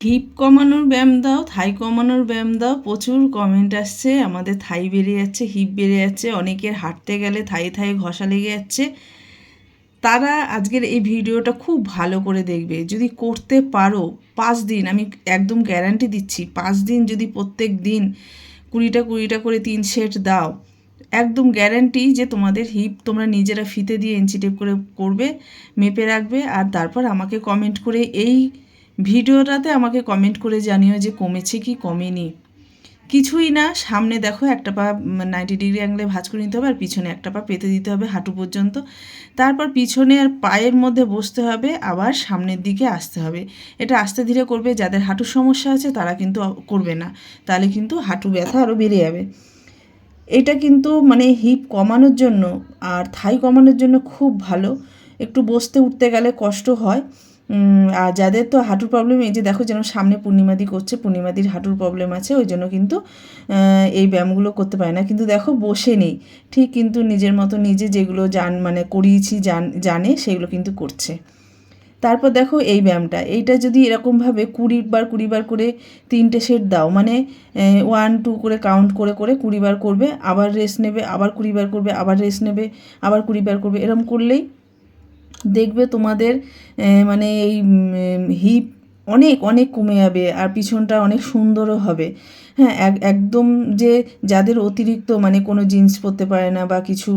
Heap কমানোর ব্যায়াম দাও, থাই কমানোর ব্যায়াম দাও, প্রচুর কমেন্ট আসছে, আমাদের থাই বেড়ে যাচ্ছে, হিপ বেড়ে যাচ্ছে, অনেকের হাঁটতে গেলে থাই থাই ঘষা লেগে যাচ্ছে। তারা আজকের এই ভিডিওটা খুব ভালো করে দেখবে। যদি করতে পারো, পাঁচ দিন, আমি একদম গ্যারান্টি দিচ্ছি, পাঁচ দিন যদি প্রত্যেক দিন কুড়িটা কুড়িটা করে তিন সেট দাও, একদম গ্যারান্টি যে তোমাদের হিপ তোমরা নিজেরা ফিতে দিয়ে ইঞ্চি করে করবে, মেপে রাখবে, আর তারপর আমাকে কমেন্ট করে এই ভিডিওটাতে আমাকে কমেন্ট করে জানিও যে কমেছে কি কমেনি। কিছুই না, সামনে দেখো একটা পা নাইনটি ডিগ্রি অ্যাঙ্গলে ভাঁজ করে নিতে হবে আর পিছনে একটা পা পেতে দিতে হবে হাঁটু পর্যন্ত। তারপর পিছনে আর পায়ের মধ্যে বসতে হবে, আবার সামনের দিকে আসতে হবে। এটা আস্তে ধীরে করবে, যাদের হাঁটুর সমস্যা আছে তারা কিন্তু করবে না, তাহলে কিন্তু হাঁটু ব্যথা আরও বেড়ে যাবে। এটা কিন্তু মানে হিপ কমানোর জন্য আর থাই কমানোর জন্য খুব ভালো। একটু বসতে উঠতে গেলে কষ্ট হয়। আর যাদের তো হাঁটুর প্রবলেম এই যে দেখো যেন সামনে পূর্ণিমাদি করছে, পূর্ণিমাদির হাঁটুর প্রবলেম আছে, ওই জন্য কিন্তু এই ব্যায়ামগুলো করতে পারে না। কিন্তু দেখো, বসে নেই। ঠিক কিন্তু নিজের মতো নিজে যেগুলো জান মানে করিয়েছি, জান, জানে, সেগুলো কিন্তু করছে। তারপর দেখো এই ব্যায়ামটা। এইটা যদি এরকমভাবে কুড়ি বার কুড়ি বার করে তিনটে সেট দাও মানে ওয়ান টু করে কাউন্ট করে করে কুড়ি বার করবে, আবার রেস্ট নেবে, আবার কুড়ি বার করবে, আবার রেস্ট নেবে, আবার কুড়ি বার করবে এরকম করলেই দেখবে তোমাদের মানে এই হিপ অনেক অনেক কমে যাবে আর পিছনটা অনেক সুন্দরও হবে। হ্যাঁ এক, একদম যে যাদের অতিরিক্ত মানে কোনো জিন্স পরতে পারে না বা কিছু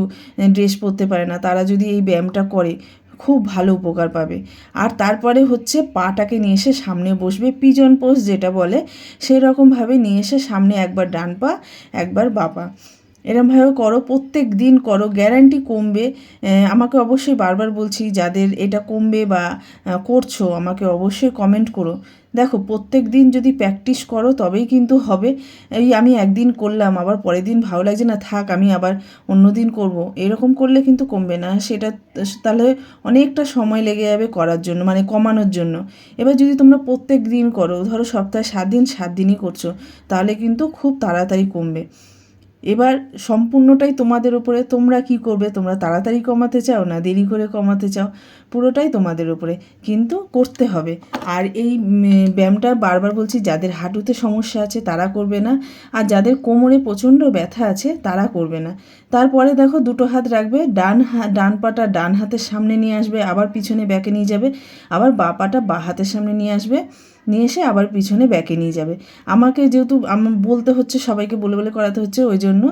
ড্রেস পরতে পারে না, তারা যদি এই ব্যায়ামটা করে, খুব ভালো উপকার পাবে। আর তারপরে হচ্ছে পাটাকে নিয়ে এসে সামনে বসবে, পিজন পোস্ট যেটা বলে, সেরকমভাবে নিয়ে এসে সামনে একবার ডান পা, একবার বাপা এরমভাবে করো, প্রত্যেক দিন করো গ্যারান্টি কমবে। আমাকে অবশ্যই বারবার বলছি, যাদের এটা কমবে বা করছ, আমাকে অবশ্যই কমেন্ট করো। দেখো, প্রত্যেক দিন যদি প্র্যাকটিস করো, তবেই কিন্তু হবে। এই আমি একদিন করলাম, আবার পরের দিন ভালো লাগছে না, থাক, আমি আবার অন্য দিন করব। এরকম করলে কিন্তু কমবে না। সেটা, তাহলে অনেকটা সময় লেগে যাবে করার জন্য মানে কমানোর জন্য। এবার যদি তোমরা প্রত্যেক দিন করো, ধরো সপ্তাহে সাত দিন, সাত দিনই করছ, তাহলে কিন্তু খুব তাড়াতাড়ি কমবে। এবার সম্পূর্ণটাই তোমাদের ওপরে তোমরা কি করবে? তোমরা তাড়াতাড়ি কমাতে চাও না দেরি করে কমাতে চাও? পুরোটাই তোমাদের ওপরে কিন্তু করতে হবে। আর এই ব্যায়ামটা বারবার বলছি, যাদের হাঁটুতে সমস্যা আছে তারা করবে না, আর যাদের কোমরে প্রচণ্ড ব্যথা আছে তারা করবে না। তারপরে দেখো, দুটো হাত রাখবে, ডান ডান পাটা ডান হাতের সামনে নিয়ে আসবে, আবার পিছনে ব্যাকে নিয়ে যাবে, আবার বা পাটা বা হাতের সামনে নিয়ে আসবে। নিয়ে এসে আবার পিছনে ব্যাকে নিয়ে যাবে। আমাকে যেহেতু আমার বলতে হচ্ছে, সবাইকে বলে বলে করাতে হচ্ছে, ওই জন্য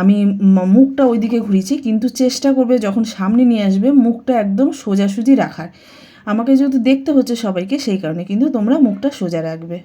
আমি মুখটা ওই দিকে ঘুরিয়েছি, কিন্তু চেষ্টা করবে যখন সামনে নিয়ে আসবে, মুখটা একদম সোজাসুজি রাখার। আমাকে যেহেতু দেখতে হচ্ছে সবাইকে, সেই কারণে কিন্তু তোমরা মুখটা সোজা রাখবে।